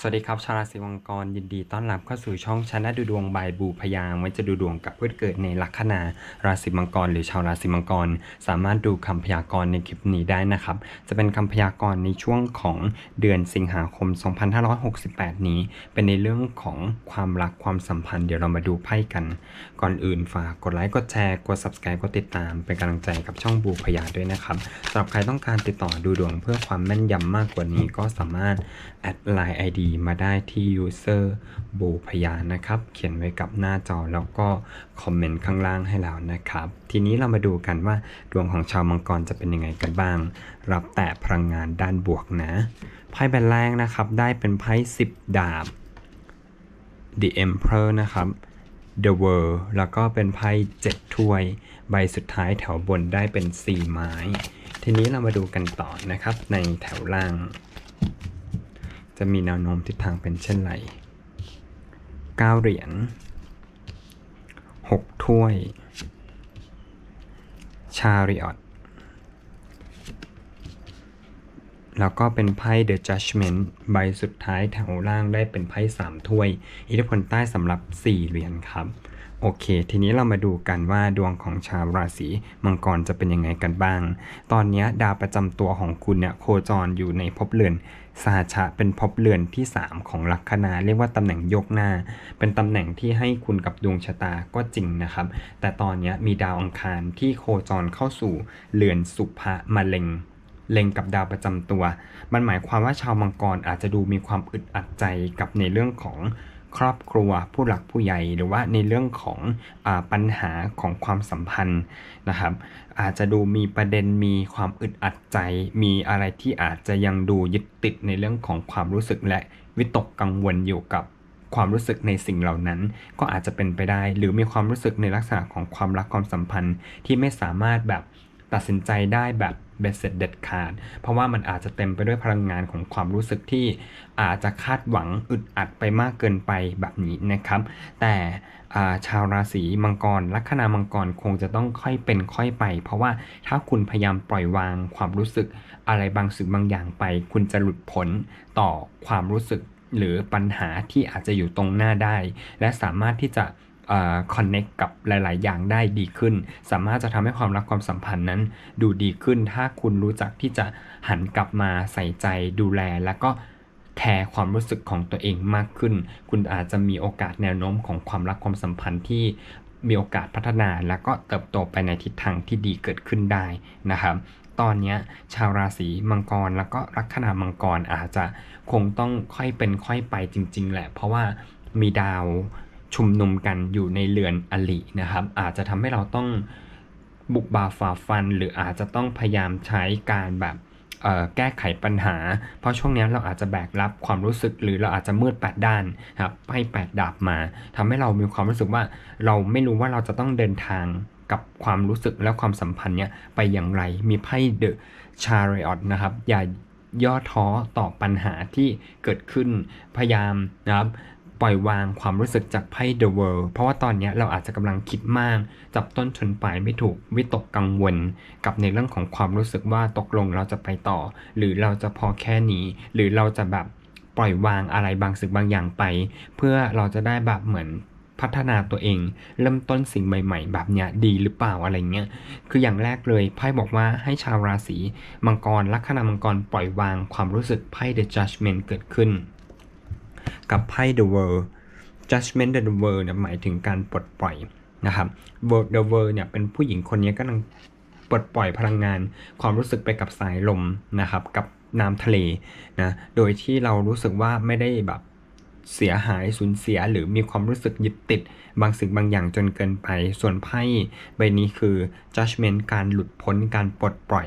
สวัสดีครับ ชาวราศีมังกรยินดีต้อนรับเข้าสู่ช่องชนะดูดวงบายบูพยางไว้จะดูดวงกับผู้เกิดในลัคนาราศีมังกร หรือชาวราศีมังกร สามารถดูคำพยากรณ์ในคลิปนี้ได้นะครับ จะเป็นคำพยากรณ์ในช่วงของเดือนสิงหาคม 2568 นี้ เป็นในเรื่องของความรักความสัมพันธ์เดี๋ยวเรามาดูไพ่กัน ก่อนอื่นฝากกดไลค์กดแชร์กด subscribe กดติดตามเป็นกำลังใจกับช่องบูพยาด้วยนะครับสำหรับใครต้องการติดต่อดูดวงเพื่อความแม่นยำมากกว่านี้ก็สามารถแอดไลน์ ID มาได้ที่ user บูพยานะครับ เขียนไว้กับหน้าจอแล้วก็คอมเมนต์ข้างล่างให้แล้วนะครับ ทีนี้เรามาดูกันว่าดวงของชาวมังกรจะเป็นยังไงกันบ้าง รับแต่พลังงานด้านบวกนะ ไพ่ใบแรกนะครับ ได้เป็นไพ่10 ดาบ The Emperor นะครับ The World แล้วก็เป็นไพ่7ถ้วย ใบสุดท้ายแถวบนได้เป็น 4 ไม้ ทีนี้เรามาดูกันต่อนะครับในแถวล่าง จะมีแนวโน้มทิศทางเป็นเช่นไร 9 เหรียญ 6 ถ้วย ชาริออตแล้วก็เป็นไพ่ The Judgment ใบสุดท้ายแถวล่างได้เป็นไพ่ 3 ถ้วย อิทธิพลใต้สำหรับ 4 เหรียญครับ โอเค ทีนี้เรามาดูกันว่าดวงของชาวราศีมังกรจะเป็นยังไงกันบ้าง ตอนนี้ดาวประจำตัวของคุณเนี่ยโคจรอยู่ในภพเรือนสหชะเป็นภพเรือนที่ 3 ของลัคนาเรียกว่าตำแหน่งยกหน้า เป็นตำแหน่งที่ให้คุณกับดวงชะตาก็จริงนะครับ แต่ตอนนี้มีดาวอังคารที่โคจรเข้าสู่เรือนสุภะมะเร็งเล็งกับดาวประจำตัว มันหมายความว่าชาวมังกรอาจจะดูมีความอึดอัดใจกับในเรื่องของ ครอบครัวผู้หลักผู้ใหญ่ หรือว่าในเรื่องของอปัญหาของความสัมพันธ์นะครับ อาจจะดูมีประเด็นมีความอึดอัดใจ มีอะไรที่อาจจะยังดูยึดติดในเรื่องของความรู้สึกและวิตกกังวลอยู่กับความรู้สึกในสิ่งเหล่านั้นก็อาจจะเป็นไปได้ หรือมีความรู้สึกในลักษณะของความรักความสัมพันธ์ที่ไม่สามารถแบบตัดสินใจได้แบบ เบ็ดเสร็จเด็ดขาด เพราะว่ามันอาจจะเต็มไปด้วยพลังงานของความรู้สึกที่อาจจะคาดหวังอึดอัดไปมากเกินไปแบบนี้นะครับ แต่ชาวราศีมังกร ลัคนามังกรคงจะต้องค่อยเป็นค่อยไป เพราะว่าถ้าคุณพยายามปล่อยวางความรู้สึกอะไรบางสิ่งบางอย่างไป คุณจะหลุดพ้นต่อความรู้สึกหรือปัญหาที่อาจจะอยู่ตรงหน้าได้ และสามารถที่จะ คอนเน็กกับหลาย ๆ อย่างได้ดีขึ้น สามารถจะทำให้ความรักความสัมพันธ์นั้น ดูดีขึ้น ถ้าคุณรู้จักที่จะหันกลับมาใส่ใจดูแลแล้วก็แคร์ความรู้สึกของตัวเองมากขึ้น คุณอาจจะมีโอกาสแนวโน้มของความรักความสัมพันธ์ที่มีโอกาสพัฒนาแล้วก็เติบโตไปในทิศทางที่ดีเกิดขึ้นได้นะครับ ตอนนี้ชาวราศีมังกรแล้วก็ลัคนามังกรอาจจะคงต้องค่อยเป็นค่อยไปจริง ๆ แหละ เพราะว่ามีดาว ชุมนุมกันอยู่ในเรือนอลินะครับ อาจจะทำให้เราต้องบุกบาฝ่าฟัน หรืออาจจะต้องพยายามใช้การแบบแก้ไขปัญหา เพราะช่วงนี้เราอาจจะแบกรับความรู้สึกหรือเราอาจจะมืดแปดด้านครับให้แปดดาบมาทำให้เรามีความรู้สึกว่าเราไม่รู้ว่าเราจะต้องเดินทางกับความรู้สึกและความสัมพันธ์เนี้ยไปอย่างไรมีไพ่เดอะชาริออตนะครับอย่าย่อท้อต่อปัญหาที่เกิดขึ้นพยายามนะครับ ปล่อยวางความรู้สึกจากไพ่ The World เพราะว่าตอนนี้เราอาจจะกำลังคิดมาก จับต้นชนปลายไม่ถูกวิตกกังวล กับในเรื่องของความรู้สึกว่าตกลงเราจะไปต่อ หรือเราจะพอแค่นี้ หรือเราจะแบบปล่อยวางอะไรบางสิ่งบางอย่างไป เพื่อเราจะได้แบบเหมือนพัฒนาตัวเอง เริ่มต้นสิ่งใหม่ ๆ แบบเนี้ยดีหรือเปล่าอะไรเงี้ยคืออย่างแรกเลยไพ่บอกว่าให้ชาวราศีมังกรลัคนามังกรปล่อยวางความรู้สึกไพ่ The Judgment เกิดขึ้น กับไพ่ The World Judgment the World เนี่ยหมายถึงการปลดปล่อยนะครับ World The World เนี่ยเป็นผู้หญิงคนนี้กำลังปลดปล่อยพลังงาน ความรู้สึกไปกับสายลมนะครับ กับน้ำทะเลนะโดยที่เรารู้สึกว่าไม่ได้แบบเสียหายสูญเสียหรือมีความรู้สึกยึดติด บางสิ่งบางอย่างจนเกินไป ส่วนไพ่ใบนี้คือ judgment การหลุดพ้นการปลดปล่อย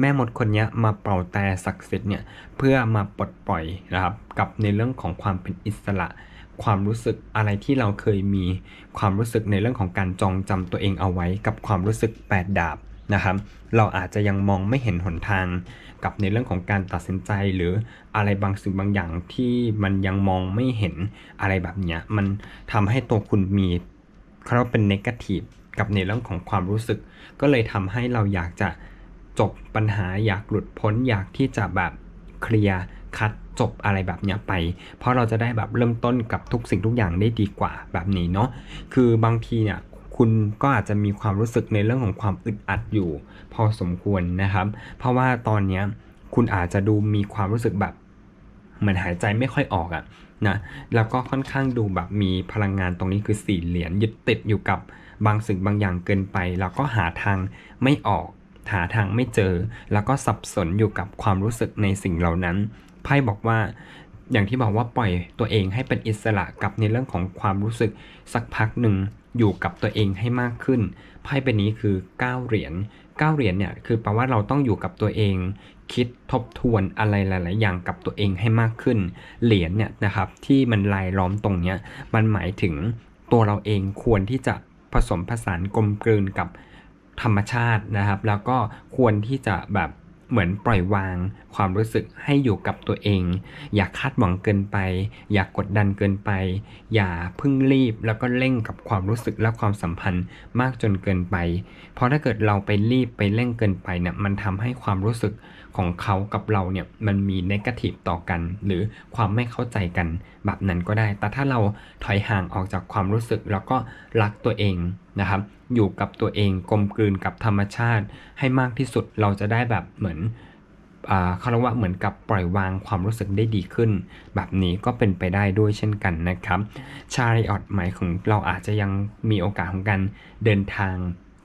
แม่มดคนนี้มาเป่าแต่ศักดิ์สิทธิ์เนี่ยเพื่อมาปลดปล่อยนะครับกับในเรื่องของความเป็นอิสระ ความรู้สึกอะไรที่เราเคยมีความรู้สึกในเรื่องของการจองจำตัวเองเอาไว้กับความรู้สึกแปดดาบนะครับเราอาจจะยังมองไม่เห็นหนทางกับในเรื่องของการตัดสินใจหรืออะไรบางสิ่งบางอย่างที่มันยังมองไม่เห็นอะไรแบบนี้มันทำให้ตัวคุณมีเขาเป็นเนกาทีฟกับในเรื่องของความรู้สึก ก็เลยทำให้เราอยากจะ จบปัญหาอยากหลุดพ้นอยากที่จะแบบเคลียร์คัดจบอะไรแบบเนี้ยไป เพราะเราจะได้แบบเริ่มต้นกับทุกสิ่งทุกอย่างได้ดีกว่าแบบนี้เนาะคือบางทีเนี่ยคุณก็อาจจะมีความรู้สึกในเรื่องของความอึดอัดอยู่ พอสมควรนะครับ เพราะว่าตอนเนี้ยคุณอาจจะดูมีความรู้สึกแบบเหมือนหายใจไม่ค่อยออกอะนะแล้วก็ค่อนข้างดูแบบมีพลังงานตรงนี้คือสี่เหรียญยึดติดอยู่กับบางสิ่งบางอย่างเกินไป แล้วก็หาทางไม่ออก หาทางไม่เจอ แล้วก็สับสนอยู่กับความรู้สึกในสิ่งเหล่านั้น ไพ่บอกว่าอย่างที่บอกว่าปล่อยตัวเองให้เป็นอิสระกับในเรื่องของความรู้สึกสักพักหนึ่งอยู่กับตัวเองให้มากขึ้น ไพ่ใบนี้คือ 9 เหรียญ 9 เหรียญเนี่ยคือแปลว่าเราต้องอยู่กับตัวเอง คิดทบทวนอะไรหลาย ๆ อย่างกับตัวเองให้มากขึ้น เหรียญเนี่ยนะครับที่มันลายล้อมตรงเนี้ยมันหมายถึงตัวเราเองควรที่จะผสมผสานกลมกลืนกับ ธรรมชาตินะครับ แล้วก็ควรที่จะแบบเหมือนปล่อยวางความรู้สึกให้อยู่กับตัวเอง อย่าคาดหวังเกินไป อย่ากดดันเกินไป อย่าพึ่งรีบแล้วก็เร่งกับความรู้สึกและความสัมพันธ์มากจนเกินไป เพราะถ้าเกิดเราไปรีบไปเร่งเกินไปเนี่ยมันทำให้ความรู้สึก ของเขากับเราเนี่ยมันมีเนกาทีฟต่อกัน หรือความไม่เข้าใจกันแบบนั้นก็ได้ แต่ถ้าเราถอยห่างออกจากความรู้สึกแล้วก็รักตัวเองนะครับ อยู่กับตัวเองกลมกลืนกับธรรมชาติ ให้มากที่สุดเราจะได้แบบเหมือนอ่าเขาเรียกว่าเหมือนกับปล่อยวางความรู้สึกได้ดีขึ้น แบบนี้ก็เป็นไปได้ด้วยเช่นกันนะครับชาริออตหมายของเราอาจจะยังมีโอกาสของการเดินทาง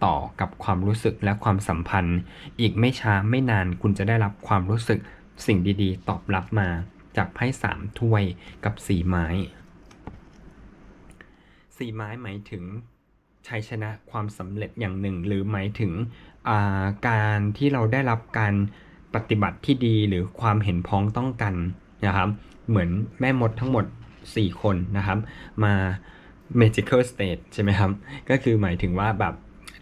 ต่อกับความรู้สึกและความสัมพันธ์ อีกไม่ช้าไม่นานคุณจะได้รับความรู้สึกสิ่งดีๆ ตอบรับมาจากไพ่สามถ้วยกับสีไม้สีไม้หมายถึงชัยชนะความสำเร็จอย่างหนึ่ง หรือหมายถึงาการที่เราได้รับการปฏิบัติที่ดีหรือความเห็นพ้องต้องกันนะครับ เหมือนแม่มดทั้งหมด 4 คนนะครับ มา magical state ใช่ไหมครับ ก็คือหมายถึงว่าแบบ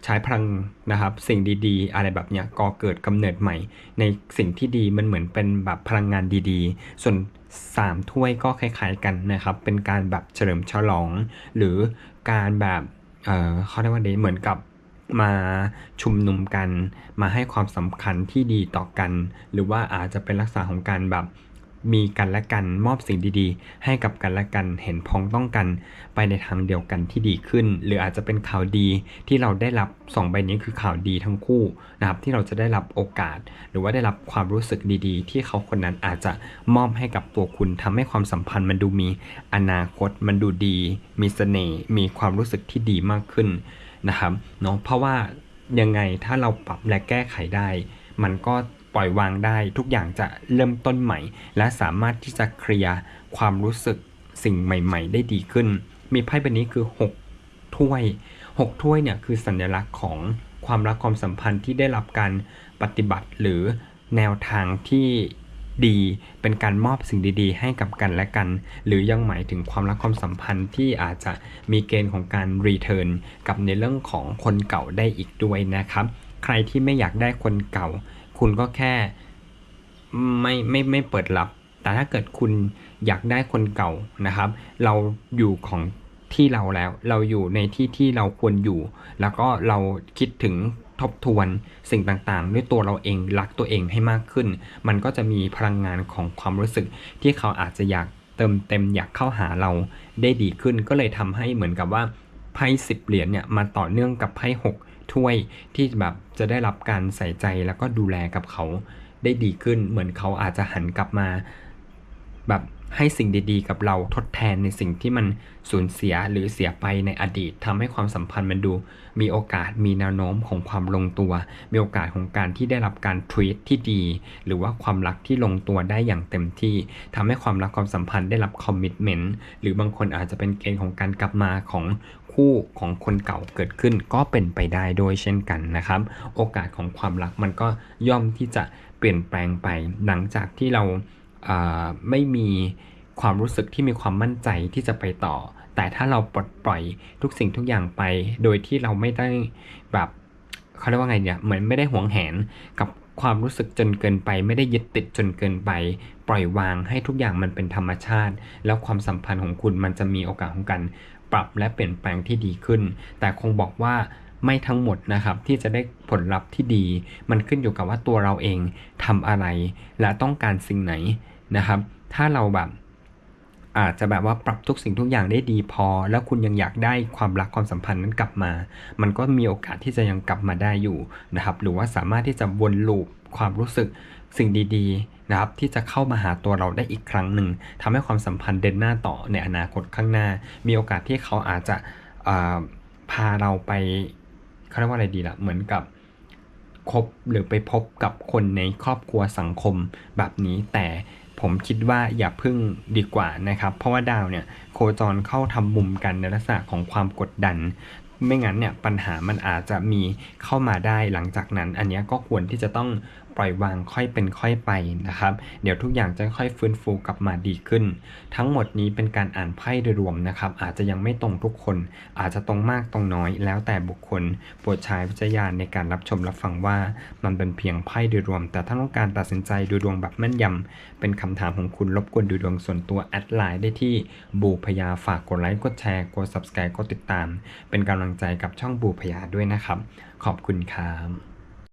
ใช้พลังนะครับสิ่งดีๆ อะไรแบบเนี้ยก่อเกิดกำเนิดใหม่ ในสิ่งที่ดีมันเหมือนเป็นแบบพลังงานดีๆ ส่วน 3 ถ้วยก็คล้ายๆกันนะครับ เป็นการแบบเฉลิมฉลอง หรือการแบบเออเขาเรียกว่าเดเหมือนกับมาชุมนุมกัน มาให้ความสำคัญที่ดีต่อกัน หรือว่าอาจจะเป็นลักษณะของการแบบ มีกันและกันมอบสิ่งดีๆ ให้กับกันและกันเห็นพ้องต้องกัน ไปในทางเดียวกันที่ดีขึ้น หรืออาจจะเป็นข่าวดีที่เราได้รับสองใบนี้คือข่าวดีทั้งคู่นะครับที่เราจะได้รับโอกาส หรือว่าได้รับความรู้สึกดีๆ ที่เขาคนนั้นอาจจะมอบให้กับตัวคุณทำให้ความสัมพันธ์มันดูมีอนาคต มันดูดี มีเสน่ห์มีความรู้สึกที่ดีมากขึ้นนะครับเนาะเพราะว่ายังไงถ้าเราปรับและแก้ไขได้ มันก็ ปล่อยวางได้ ทุกอย่างจะเริ่มต้นใหม่ และสามารถที่จะเคลียร์ความรู้สึกสิ่งใหม่ ๆ ได้ดีขึ้น มีไพ่ใบนี้คือ 6 ถ้วย 6 ถ้วยเนี่ยคือสัญลักษณ์ของความรักความสัมพันธ์ที่ได้รับการปฏิบัติหรือแนวทางที่ดีเป็นการมอบสิ่งดีๆ ให้กับกันและกัน หรือยังหมายถึงความรักความสัมพันธ์ที่อาจจะมีเกณฑ์ของการรีเทิร์นกับในเรื่องของคนเก่าได้อีกด้วยนะครับ ใครที่ไม่อยากได้คนเก่า คุณก็แค่ไม่ไม่ไม่เปิดรับ แต่ถ้าเกิดคุณอยากได้คนเก่านะครับ เราอยู่ของที่เราแล้ว เราอยู่ในที่ที่เราควรอยู่ แล้วก็เราคิดถึงทบทวนสิ่งต่างๆ ด้วยตัวเราเองรักตัวเองให้มากขึ้น มันก็จะมีพลังงานของความรู้สึกที่เขาอาจจะอยากเติมเต็มอยากเข้าหาเราได้ดีขึ้น ก็เลยทำให้เหมือนกับว่าไพ่สิบเหรียญเนี่ยมาต่อเนื่องกับไพ่หก ถ้วยที่แบบจะได้รับการใส่ใจแล้วก็ดูแลกับเขาได้ดีขึ้น เหมือนเขาอาจจะหันกลับมา แบบให้สิ่งดีๆ กับเราทดแทนในสิ่งที่มันสูญเสียหรือเสียไปในอดีตทำให้ความสัมพันธ์มันดู มีโอกาสมีแนวโน้มของความลงตัว มีโอกาสของการที่ได้รับการทรีตที่ดี หรือว่าความรักที่ลงตัวได้อย่างเต็มที่ทำให้ความรักความสัมพันธ์ได้รับคอมมิชเมนต์หรือบางคนอาจจะเป็นเกณฑ์ของการกลับมาของ คู่ของคนเก่าเกิดขึ้นก็เป็นไปได้โดยเช่นกันนะครับ โอกาสของความรักมันก็ย่อมที่จะเปลี่ยนแปลงไป หลังจากที่เราไม่มีความรู้สึกที่มีความมั่นใจที่จะไปต่อ แต่ถ้าเราปลดปล่อยทุกสิ่งทุกอย่างไป โดยที่เราไม่ได้แบบเขาเรียกว่าไงเนี่ยเหมือนไม่ได้หวงแหนกับความรู้สึกจนเกินไป ไม่ได้ยึดติดจนเกินไป ปล่อยวางให้ทุกอย่างมันเป็นธรรมชาติ แล้วความสัมพันธ์ของคุณมันจะมีโอกาสของการ ปรับและเปลี่ยนแปลงที่ดีขึ้น แต่คงบอกว่าไม่ทั้งหมดนะครับที่จะได้ผลลัพธ์ที่ดี มันขึ้นอยู่กับว่าตัวเราเองทำอะไร และต้องการสิ่งไหนนะครับ ถ้าเราแบบอาจจะแบบว่าปรับทุกสิ่งทุกอย่างได้ดีพอ แล้วคุณยังอยากได้ความรักความสัมพันธ์นั้นกลับมา มันก็มีโอกาสที่จะยังกลับมาได้อยู่นะครับ หรือว่าสามารถที่จะวนลูปความรู้สึกสิ่งดี ๆ นะครับที่จะเข้ามาหาตัวเราได้อีกครั้งหนึ่งทำให้ความสัมพันธ์เดินหน้าต่อในอนาคตข้างหน้า มีโอกาสที่เขาอาจจะพาเราไปเขาเรียกว่าอะไรดีล่ะเหมือนกับคบหรือไปพบกับคนในครอบครัวสังคมแบบนี้ แต่ผมคิดว่าอย่าพึ่งดีกว่านะครับ เพราะว่าดาวเนี่ยโคจรเข้าทำมุมกันในลักษณะของความกดดัน ไม่งั้นเนี่ยปัญหามันอาจจะมีเข้ามาได้หลังจากนั้น อันนี้ก็ควรที่จะต้อง ล่อยวางค่อยเป็นค่อยไปนะครับ เดี๋ยวทุกอย่างจะค่อยฟื้นฟูกลับมาดีขึ้น ทั้งหมดนี้เป็นการอ่านไพ่โดยรวมนะครับ อาจจะยังไม่ตรงทุกคน อาจจะตรงมากตรงน้อย แล้วแต่บุคคลโปรดใช้วิจารณญาณในการรับชมรับฟังว่า มันเป็นเพียงไพ่โดยรวม แต่ถ้าต้องการตัดสินใจดูดวงแบบแม่นยำเป็นคำถามของคุณรบกวนดูดวงส่วนตัวแอดไลน์ได้ที่บูพยาฝากกดไลค์กดแชร์กด subscribe กดติดตาม เป็นกำลังใจกับช่องบูพยาด้วยนะครับ ขอบคุณครับ